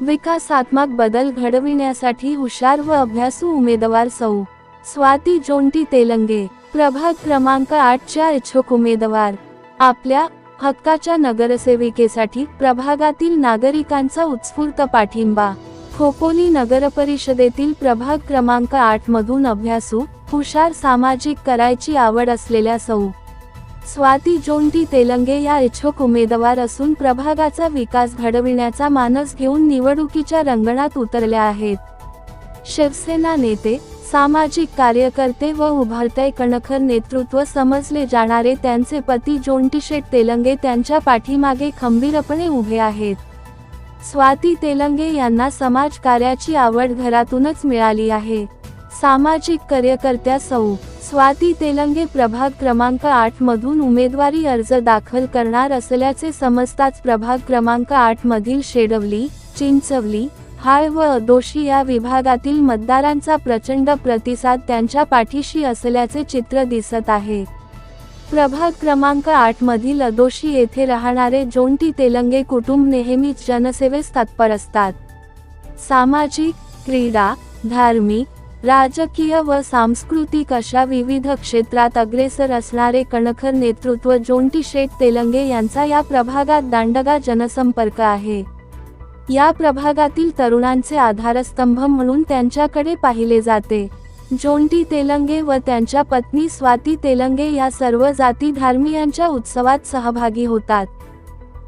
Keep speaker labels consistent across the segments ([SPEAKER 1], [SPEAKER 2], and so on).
[SPEAKER 1] विकासात्मक बदल घडविण्यासाठी हुशार व अभ्यासू उमेदवार सौ. स्वाती जोंटी तेलंगे. प्रभाग क्रमांक आठच्या इच्छुक उमेदवार. आपल्या हक्काच्या नगरसेविकेसाठी प्रभागातील नागरिकांचा उत्स्फूर्त पाठिंबा. खोपोली नगरपरिषदेतील प्रभाग क्रमांक आठ मधून अभ्यासू हुशार सामाजिक करायची आवड असलेल्या सौ. स्वाती जोंटी तेलंगे या इच्छुक उमेदवार असून प्रभागाचा विकास घडविण्याचा मानस घेऊन निवडणुकीच्या रंगणात उतरल्या आहेत. शिवसेना नेते सामाजिक कार्यकर्ते व उभारते कणखर नेतृत्व समजले जाणारे त्यांचे पती जोंटीशेठ तेलंगे त्यांच्या पाठीमागे खंबीरपणे उभे आहेत. स्वाती तेलंगे यांना समाज कार्याची आवड घरातूनच मिळाली आहे. सामाजिक कार्यकर्त्या सौ. स्वाती तेलंगे प्रभाग क्रमांक आठ मधून उमेदवारी अर्ज दाखल करणार असल्याचे समजताच प्रभाग क्रमांक आठ मधील शेडवली चिंचवली हाळ व दोषी या विभागातील मतदारांचा प्रचंड प्रतिसाद त्यांच्या पाठीशी असल्याचे चित्र दिसत आहे. प्रभाग क्रमांक आठ मधील अदोशी येथे राहणारे जोंटी तेलंगे कुटुंब नेहमीच जनसेवेस तत्पर असतात. सामाजिक क्रीडा धार्मिक राजकीय व सांस्कृतिक अशा विविध क्षेत्रात अग्रेसर असणारे कणखर नेतृत्व जोंटी शेठ तेलंगे यांचा या प्रभागात दांडगा जनसंपर्क आहे. या प्रभागातील तरुणांचे आधारस्तंभ म्हणून त्यांच्याकडे पाहिले जाते. जोंटी तेलंगे व त्यांच्या पत्नी स्वाती तेलंगे या सर्व जाती धार्मियांच्या उत्सवात सहभागी होतात.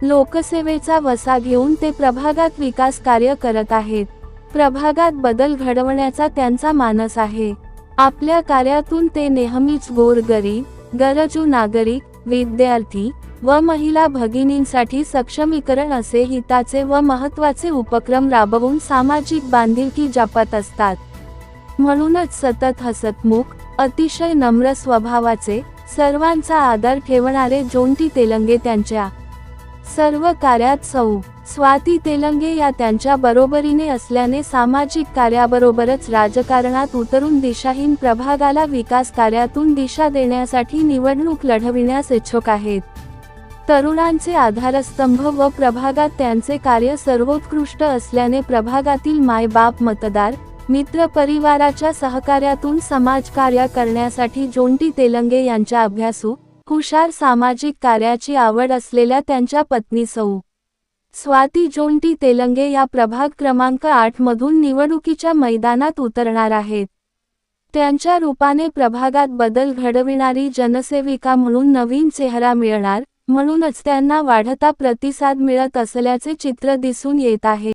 [SPEAKER 1] लोकसेवेचा वसा घेऊन ते प्रभागात विकास कार्य करत आहेत. प्रभागात बदल घडवण्याचा त्यांचा मानस आहे. आपल्या कार्यातून ते नेहमीच गोरगरीब गरजू नागरिक विद्यार्थी व महिला भगिनींसाठी सक्षमीकरण असे हिताचे व महत्त्वाचे उपक्रम राबवून सामाजिक बांधिलकी जपत असतात. म्हणूनच सतत हसतमुख अतिशय नम्र स्वभावाचे सर्वांचा आदर ठेवणारे जोंटी तेलंगे त्यांच्या सर्व कार्यात सौ. स्वाती तेलंगे या त्यांच्या बरोबरीने असल्याने सामाजिक कार्याबरोबरच राजकारणात उतरून दिशाहीन प्रभागाला विकास कार्यातून दिशा देण्यासाठी निवडणूक लढविण्यास इच्छुक आहेत. तरुणांचे आधारस्तंभ व प्रभागात त्यांचे कार्य सर्वोत्कृष्ट असल्याने प्रभागातील मायबाप मतदार मित्र परिवाराच्या सहकार्यातून समाजकार्य करण्यासाठी जोंटी तेलंगे यांच्या अभ्यासू हुशार सामाजिक कार्याची आवड असलेल्या त्यांच्या पत्नी सौ. स्वाती जोंटी तेलंगे या प्रभाग क्रमांक आठ मधून निवडणुकीच्या मैदानात उतरणार आहेत. त्यांच्या रूपाने प्रभागात बदल घडविणारी जनसेविका म्हणून नवीन चेहरा मिळणार म्हणूनच त्यांना वाढता प्रतिसाद मिळत असल्याचे चित्र दिसून येत आहे.